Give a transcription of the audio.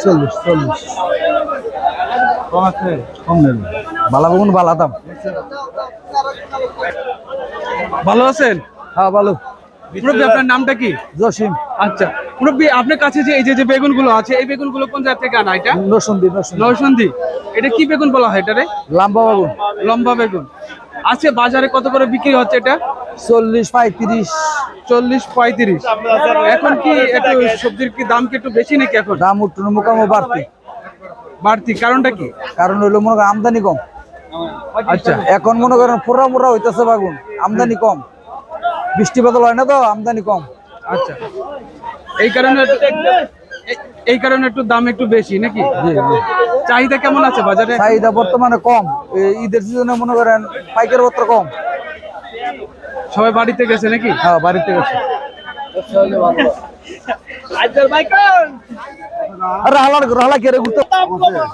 চল্লিশ চল্লিশ। কম আছে? কম নেবে। বালা বেগুন বালা দাম। ভালো আছেন? হ্যাঁ ভালো। মুরব্বী আপনার নামটা কি? জসিম। আচ্ছা। মুরব্বী আপনার কাছে যে এই যে বেগুনগুলো আছে এই বেগুনগুলো কোন জায়গা থেকে আনা এটা? নসন্দি নরসন্ধি এটা কি বেগুন বলা হয় এটারে? লাম্বা বাগুন। লম্বা বেগুন। আজকে বাজারে কত করে বিক্রি হচ্ছে এটা? চল্লিশ পঁয়ত্রিশ। চল্লিশ পঁয়ত্রিশ। এখন কি একটু সবজির কি দাম কি একটু বেশি নাকি এখন? দাম উঠুন মোকামো বাড়তি। বাড়তি। কারণটা কি? কারণ হইল মনে আমদানি কম। আচ্ছা এখন মনে করেন ফোরা মোরা হইতেছে বাগুন আমদানি কম। বৃষ্টি বাদল হয় না তো আমদানি কম। আচ্ছা। এই কারণে এই- কারণে একটু দাম একটু বেশি নাকি? জি জি। চাহিদা কেমন আছে বাজারে চাহিদা বর্তমানে কম। ঈদের সিজনে মনে করেন পাইকার পত্র কম। সবাই বাড়িতে গেছে নাকি? হ্যাঁ বাড়িতে গেছে। আরে হালার হালা কেড়ে ঘুরতে